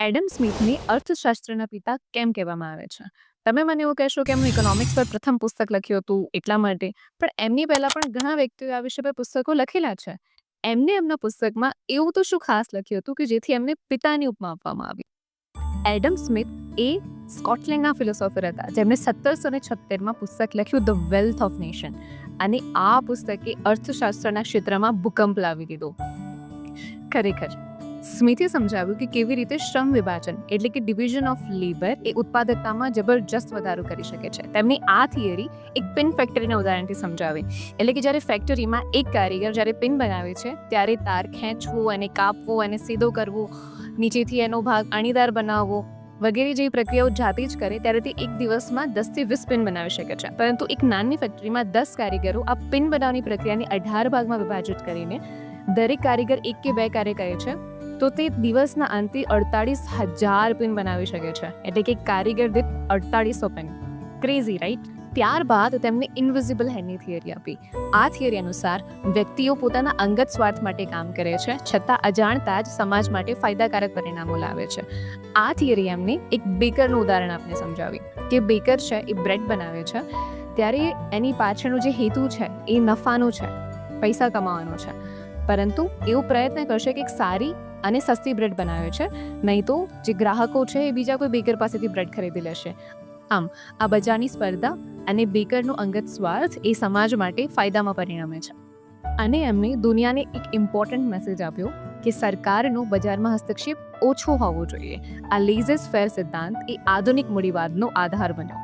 Adam સ્મિથને અર્થશાસ્ત્રના પિતા કેમ કહેવામાં આવે છે? તમે મને એવું કહેશો કે એમનું ઇકોનોમિક્સ પર પ્રથમ પુસ્તક લખ્યું હતું એટલા માટે, પણ એમની પહેલાં પણ ઘણા વ્યક્તિઓએ આ વિષય પર પુસ્તકો લખેલા છે. એમને એમના પુસ્તકમાં એવું તો શું ખાસ લખ્યું હતું કે જેથી એમને પિતાની ઉપમા આપવામાં આવી? એડમ સ્મિથ એ સ્કોટલેન્ડના ફિલોસોફર હતા. જેમણે સત્તરસો ને છત્તેરમાં પુસ્તક લખ્યું ધ વેલ્થ ઓફ નેશન અને આ પુસ્તકે અર્થશાસ્ત્રના ક્ષેત્રમાં ભૂકંપ લાવી દીધો. ખરેખર. સ્મિથે સમજાવ્યું કે કેવી રીતે શ્રમ વિભાજન, એટલે કે ડિવિઝન ઓફ લેબર એ ઉત્પાદકતામાં જબરજસ્ત વધારો કરી શકે છે. તેમની આ થિયરી એક પિન ફેક્ટરીના ઉદાહરણથી સમજાવી. એટલે કે જ્યારે ફેક્ટરીમાં એક કારીગર જ્યારે પિન બનાવે છે, ત્યારે તાર ખેંચવું અને કાપવું અને સીધો કરવું, નીચેથી એનો ભાગ અણીદાર બનાવવો વગેરે જેવી પ્રક્રિયાઓ જાતે જ કરે, ત્યારે તે એક દિવસમાં દસથી વીસ પિન બનાવી શકે છે. પરંતુ એક નાની ફેક્ટરીમાં દસ કારીગરો આ પિન બનાવવાની પ્રક્રિયાને અઢાર ભાગમાં વિભાજિત કરીને દરેક કારીગર એક કે બે કાર્ય કરે છે, તો તે દિવસના અંતે અડતાળીસ હજાર પિન બનાવી શકે છે. એટલે કે કારીગર દીઠ અડતાળીસો પિન. ક્રેઝી રાઈટ ત્યારબાદ તેમને ઇન્વિઝિબલ હેન્ડની થિયરી આપી. આ થિયરી અનુસાર વ્યક્તિઓ પોતાના અંગત સ્વાર્થ માટે કામ કરે છે, છતાં અજાણતા જ સમાજ માટે ફાયદાકારક પરિણામો લાવે છે. આ થિયરી એમને એક બેકરનું ઉદાહરણ આપને સમજાવી. કે બેકર છે, એ બ્રેડ બનાવે છે, ત્યારે એની પાછળનો જે હેતુ છે, એ નફાનો છે, પૈસા કમાવાનો છે. પરંતુ એવું પ્રયત્ન કરશે કે એક સારી અને સસ્તી બ્રેડ બનાવ્યો છે. નહીં તો જે ગ્રાહકો છે એ બીજા કોઈ બેકર પાસેથી બ્રેડ ખરીદી લેશે. આમ, આ બજારની સ્પર્ધા અને બેકરનો અંગત સ્વાર્થ એ સમાજ માટે ફાયદામાં પરિણમે છે. અને એમને દુનિયાને એક ઇમ્પોર્ટન્ટ મેસેજ આપ્યો કે સરકારનો બજારમાં હસ્તક્ષેપ ઓછો હોવો જોઈએ. આ લેઝેસ ફેર સિદ્ધાંત એ આધુનિક મૂડીવાદનો આધાર બન્યો.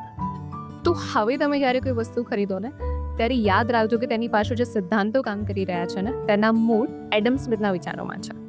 તો હવે તમે જ્યારે કોઈ વસ્તુ ખરીદો ને ત્યારે યાદ રાખજો કે તેની પાછળ જે સિદ્ધાંતો કામ કરી રહ્યા છે ને, તેના મૂળ એડમ સ્મિથના વિચારોમાં છે.